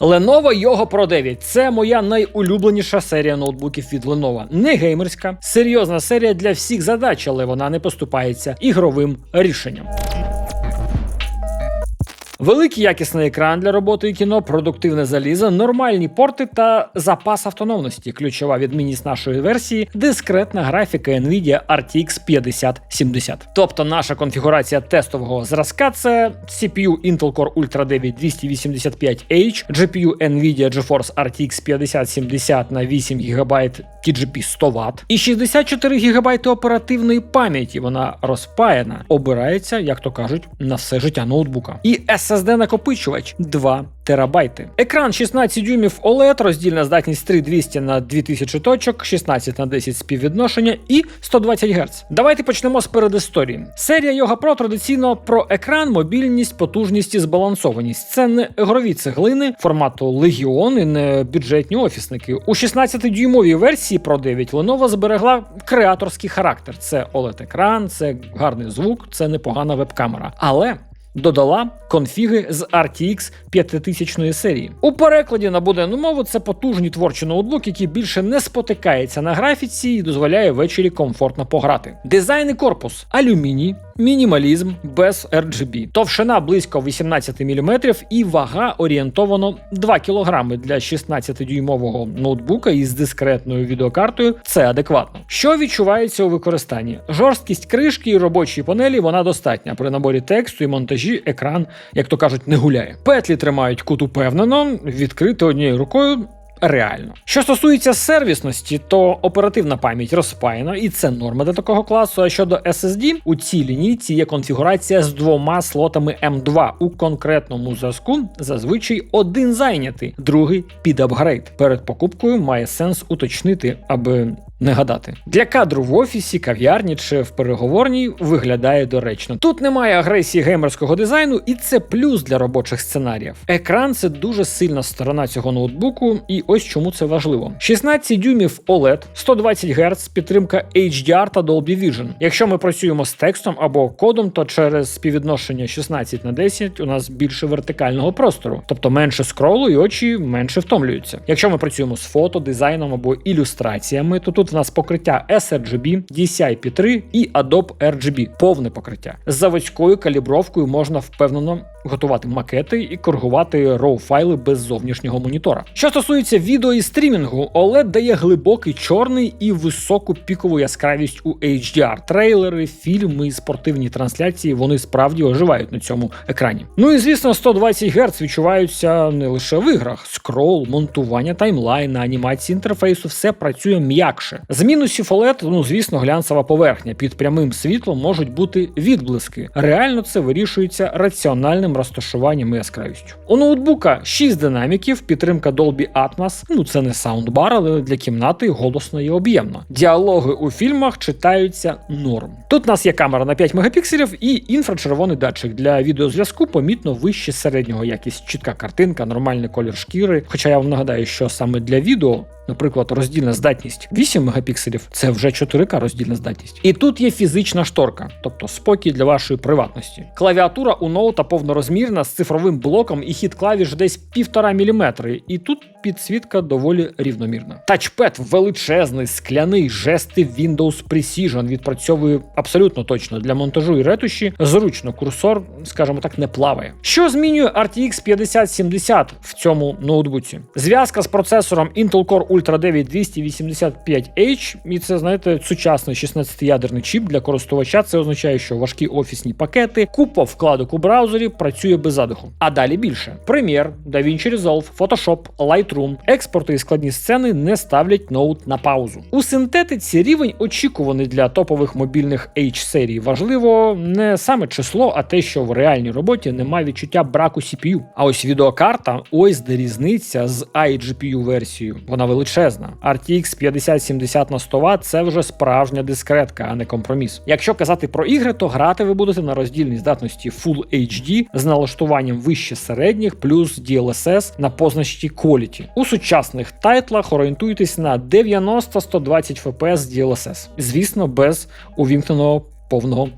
Lenovo Yoga Pro 9 це моя найулюбленіша серія ноутбуків від Lenovo. Не геймерська, серйозна серія для всіх задач, але вона не поступається ігровим рішенням. Великий якісний екран для роботи і кіно, продуктивне залізо, нормальні порти та запас автономності. Ключова відмінність нашої версії дискретна графіка Nvidia RTX 5070. Тобто наша конфігурація тестового зразка це CPU Intel Core Ultra 9 285H, GPU Nvidia GeForce RTX 5070 на 8 ГБ TGP 100 Вт і 64 ГБ оперативної пам'яті. Вона розпаяна, обирається, як то кажуть, на все життя ноутбука. І SSD накопичувач 2 терабайти. Екран 16 дюймів OLED, роздільна здатність 3200 на 2000 точок, 16 на 10 співвідношення і 120 Гц. Давайте почнемо з передісторії. Серія Yoga Pro традиційно про екран, мобільність, потужність і збалансованість. Це не ігрові цеглини формату Legion і не бюджетні офісники. У 16-дюймовій версії Pro 9 Lenovo зберегла креаторський характер. Це OLED-екран, це гарний звук, це непогана веб-камера. Але Додала конфіги з RTX 5000 серії. У перекладі на буденну мову це потужний творчий ноутбук, який більше не спотикається на графіці і дозволяє ввечері комфортно пограти. Дизайн і корпус алюміній, мінімалізм без RGB. Товщина близько 18 мм і вага орієнтовано 2 кг для 16-дюймового ноутбука із дискретною відеокартою. Це адекватно. Що відчувається у використанні? Жорсткість кришки і робочої панелі вона достатня. При наборі тексту і монтажі екран, як то кажуть, не гуляє. Петлі тримають кут упевнено, відкрити однією рукою реально. Що стосується сервісності, то оперативна пам'ять розпаяна, і це норма для такого класу. А щодо SSD, у цій лінійці є конфігурація з двома слотами M2. У конкретному зв'язку зазвичай один зайнятий, другий під апгрейд. Перед покупкою має сенс уточнити, аби не гадати. Для кадру в офісі, кав'ярні чи в переговорній виглядає доречно. Тут немає агресії геймерського дизайну, і це плюс для робочих сценаріїв. Екран це дуже сильна сторона цього ноутбуку, і ось чому це важливо. 16 дюймів OLED, 120 Гц, підтримка HDR та Dolby Vision. Якщо ми працюємо з текстом або кодом, то через співвідношення 16 на 10 у нас більше вертикального простору, тобто менше скролу і очі менше втомлюються. Якщо ми працюємо з фото, дизайном або ілюстраціями, то тут в нас покриття sRGB, DCI-P3 і Adobe RGB, повне покриття. З заводською калібровкою можна впевнено готувати макети і коригувати RAW файли без зовнішнього монітора. Що стосується відео і стрімінгу, OLED дає глибокий чорний і високу пікову яскравість у HDR. Трейлери, фільми спортивні трансляції вони справді оживають на цьому екрані. Ну і звісно, 120 Гц відчуваються не лише в іграх. Скрол, монтування таймлайна, анімації інтерфейсу все працює м'якше. З мінусів OLED, ну звісно, глянцева поверхня. Під прямим світлом можуть бути відблиски. Реально це вирішується раціональним розташуванням і яскравістю. У ноутбука 6 динаміків, підтримка Dolby Atmos. Ну це не саундбар, але для кімнати голосно і об'ємно. Діалоги у фільмах читаються норм. Тут у нас є камера на 5 мегапікселів і інфрачервоний датчик для відеозв'язку помітно вище середнього якість чітка картинка, нормальний колір шкіри. Хоча я вам нагадаю, що саме для відео наприклад, роздільна здатність 8 мегапікселів це вже 4К роздільна здатність. І тут є фізична шторка, тобто спокій для вашої приватності. Клавіатура у ноута повнорозмірна з цифровим блоком і хід клавіш десь 1,5 мм. І тут підсвітка доволі рівномірна. Тачпед величезний, скляний, жести Windows Precision відпрацьовує абсолютно точно для монтажу і ретуші. Зручно курсор, скажімо так, не плаває. Що змінює RTX 5070 в цьому ноутбуці? Зв'язка з процесором Intel Core Ultra 9 285H, і це, знаєте, сучасний 16-ядерний чіп для користувача. Це означає, що важкі офісні пакети, купа вкладок у браузері працює без задиху. А далі більше: Premiere, DaVinci Resolve, Photoshop, Lightroom, експорти і складні сцени не ставлять ноут на паузу. У синтетиці рівень очікуваний для топових мобільних H-серій. Важливо не саме число, а те, що в реальній роботі немає відчуття браку CPU. А ось відеокарта, ось де різниця з iGPU версією. Вона величезна. RTX 5070 на 100 Вт – це вже справжня дискретка, а не компроміс. Якщо казати про ігри, то грати ви будете на роздільній здатності Full HD з налаштуванням вище середніх плюс DLSS на позначці Quality. У сучасних тайтлах орієнтуйтесь на 90-120 FPS DLSS. Звісно, без увімкненого повного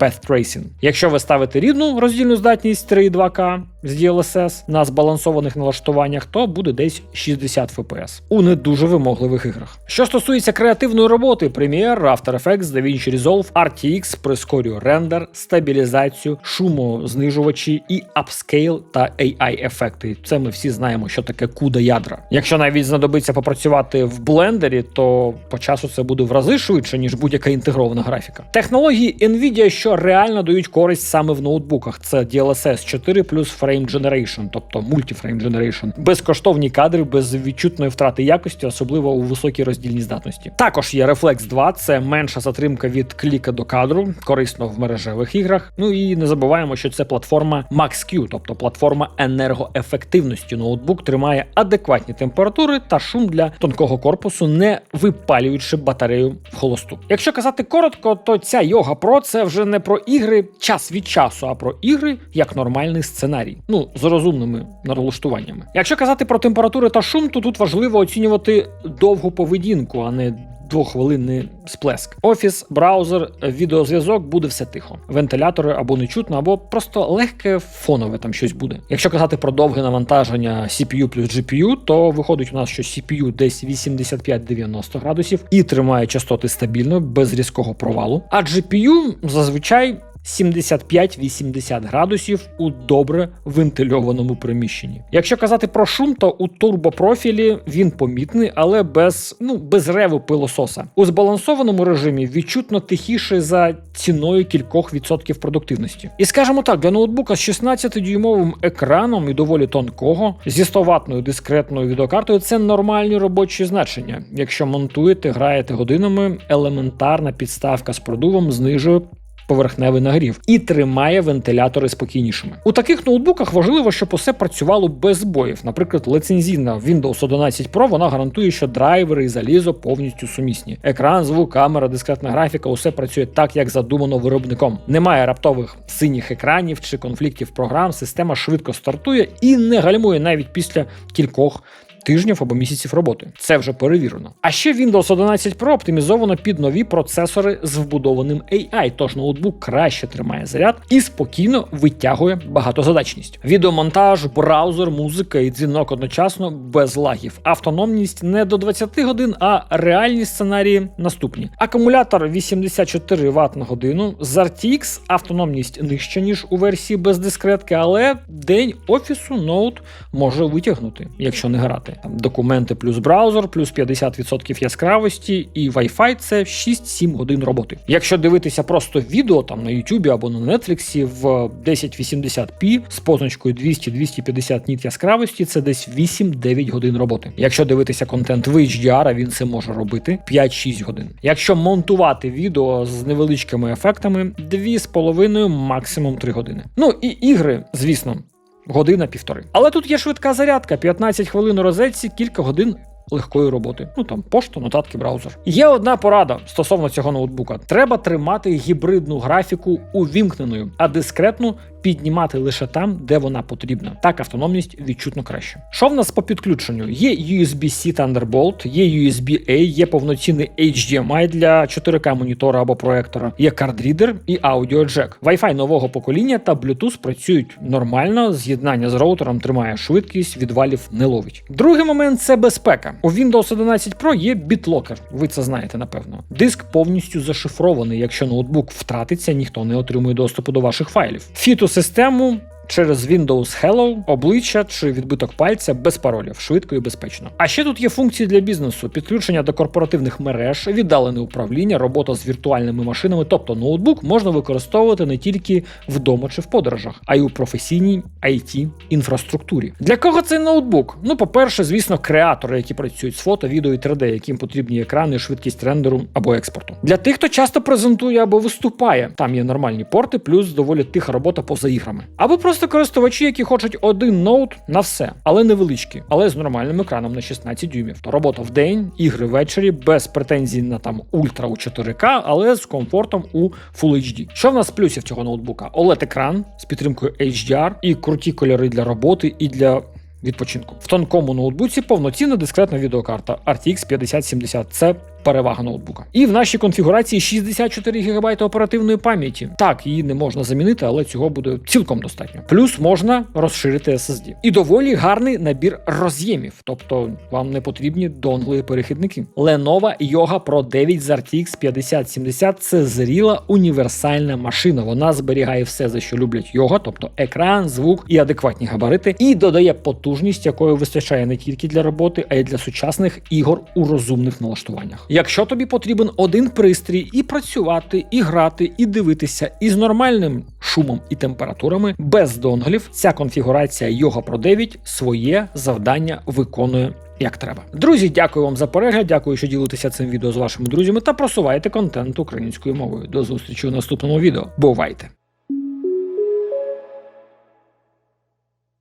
Path Tracing. Якщо ви ставите рідну роздільну здатність 3,2К, з DLSS на збалансованих налаштуваннях, то буде десь 60 FPS у не дуже вимогливих іграх. Що стосується креативної роботи, Premiere, After Effects, DaVinci Resolve, RTX прискорює рендер, стабілізацію, шумознижувачі і апскейл та AI ефекти. Це ми всі знаємо, що таке куда ядра. Якщо навіть знадобиться попрацювати в блендері, то по часу це буде в рази швидше, ніж будь-яка інтегрована графіка. Технології Nvidia, що реально дають користь саме в ноутбуках, це DLSS 4 плюс Frame Generation, тобто Multi-Frame Generation. безкоштовні кадри без відчутної втрати якості, особливо у високій роздільній здатності. Також є Reflex 2, це менша затримка від кліка до кадру, корисно в мережевих іграх. Ну і не забуваємо, що це платформа Max-Q, тобто платформа енергоефективності. Ноутбук тримає адекватні температури та шум для тонкого корпусу, не випалюючи батарею в холосту. Якщо казати коротко, то ця Yoga Pro це вже не про ігри час від часу, а про ігри як нормальний сценарій. Ну з розумними налаштуваннями. Якщо казати про температури та шум, то тут важливо оцінювати довгу поведінку, а не двоххвилинний сплеск. Офіс, браузер, відеозв'язок буде все тихо. Вентилятори або не чутно, або просто легке фонове там щось буде. Якщо казати про довге навантаження CPU плюс GPU, то виходить у нас, що CPU десь 85-90 градусів і тримає частоти стабільно, без різкого провалу. А GPU зазвичай 75-80 градусів у добре вентильованому приміщенні. Якщо казати про шум, то у турбопрофілі він помітний, але без ну без реву пилососа. У збалансованому режимі відчутно тихіше за ціною кількох відсотків продуктивності. І скажімо так, для ноутбука з 16-дюймовим екраном і доволі тонкого зі 100 ватною дискретною відеокартою це нормальні робочі значення. Якщо монтуєте, граєте годинами, елементарна підставка з продувом знижує поверхневий нагрів і тримає вентилятори спокійнішими. У таких ноутбуках важливо, щоб усе працювало без збоїв. Наприклад, лицензійна Windows 11 Pro вона гарантує, що драйвери і залізо повністю сумісні. Екран, звук, камера, дискретна графіка усе працює так, як задумано виробником. Немає раптових синіх екранів чи конфліктів програм. Система швидко стартує і не гальмує навіть після кількох тижнів або місяців роботи. Це вже перевірено. А ще Windows 11 Pro оптимізовано під нові процесори з вбудованим AI, тож ноутбук краще тримає заряд і спокійно витягує багатозадачність. Відеомонтаж, браузер, музика і дзвінок одночасно без лагів. Автономність не до 20 годин, а реальні сценарії наступні. Акумулятор 84 Вт на годину. З RTX автономність нижча, ніж у версії без дискретки, але день офісу ноут може витягнути, якщо не грати. Документи плюс браузер, плюс 50% яскравості, і Wi-Fi це 6-7 годин роботи. Якщо дивитися просто відео там на YouTube або на Netflix в 1080p з позначкою 200-250 ніт яскравості, це десь 8-9 годин роботи. Якщо дивитися контент в HDR, він це може робити 5-6 годин. Якщо монтувати відео з невеличкими ефектами, 2,5 максимум 3 години. Ну і ігри, звісно. Година-півтори. Але тут є швидка зарядка: 15 хвилин у розетці, кілька годин легкої роботи. Ну там пошта, нотатки, браузер. Є одна порада стосовно цього ноутбука: треба тримати гібридну графіку увімкненою, а дискретну піднімати лише там, де вона потрібна. Так автономність відчутно краще. Що в нас по підключенню? Є USB-C Thunderbolt, є USB-A, є повноцінний HDMI для 4К монітора або проектора, є кардрідер і аудіоджек. Wi-Fi нового покоління та Bluetooth працюють нормально. З'єднання з роутером тримає швидкість, відвалів не ловить. Другий момент це безпека. У Windows 11 Pro є BitLocker, ви це знаєте напевно. Диск повністю зашифрований. Якщо ноутбук втратиться, ніхто не отримує доступу до ваших файлів. Фіту систему через Windows Hello, обличчя чи відбиток пальця без паролів, швидко і безпечно. А ще тут є функції для бізнесу: підключення до корпоративних мереж, віддалене управління, робота з віртуальними машинами. Тобто ноутбук можна використовувати не тільки вдома чи в подорожах, а й у професійній it інфраструктурі. Для кого цей ноутбук? Ну, по-перше, звісно, креатори, які працюють з фото, відео і 3D, яким потрібні екрани, швидкість рендеру або експорту. Для тих, хто часто презентує або виступає, там є нормальні порти, плюс доволі тиха робота поза іграми. Або просто користувачі, які хочуть один ноут на все, але невеличкі, але з нормальним екраном на 16 дюймів. То робота в день, ігри ввечері, без претензій на там ультра у 4К, але з комфортом у Full HD. Що в нас плюсів цього ноутбука? oled екран з підтримкою HDR і круті кольори для роботи і для. Відпочинку в тонкому ноутбуці повноцінна дискретна відеокарта RTX 5070. Це перевага ноутбука. І в нашій конфігурації 64 ГБ оперативної пам'яті. Так, її не можна замінити, але цього буде цілком достатньо. Плюс можна розширити SSD. І доволі гарний набір роз'ємів, тобто вам не потрібні донгли перехідники. Lenovo Yoga Pro 9 з RTX 5070 це зріла універсальна машина. Вона зберігає все, за що люблять його, тобто екран, звук і адекватні габарити, і додає потужність, якої вистачає не тільки для роботи, а й для сучасних ігор у розумних налаштуваннях. Якщо тобі потрібен один пристрій і працювати, і грати, і дивитися із нормальним шумом і температурами без донглів, ця конфігурація Yoga Pro 9 своє завдання виконує. Як треба, друзі, дякую вам за перегляд. Дякую, що ділитеся цим відео з вашими друзями та просуваєте контент українською мовою. До зустрічі у наступному відео. Бувайте!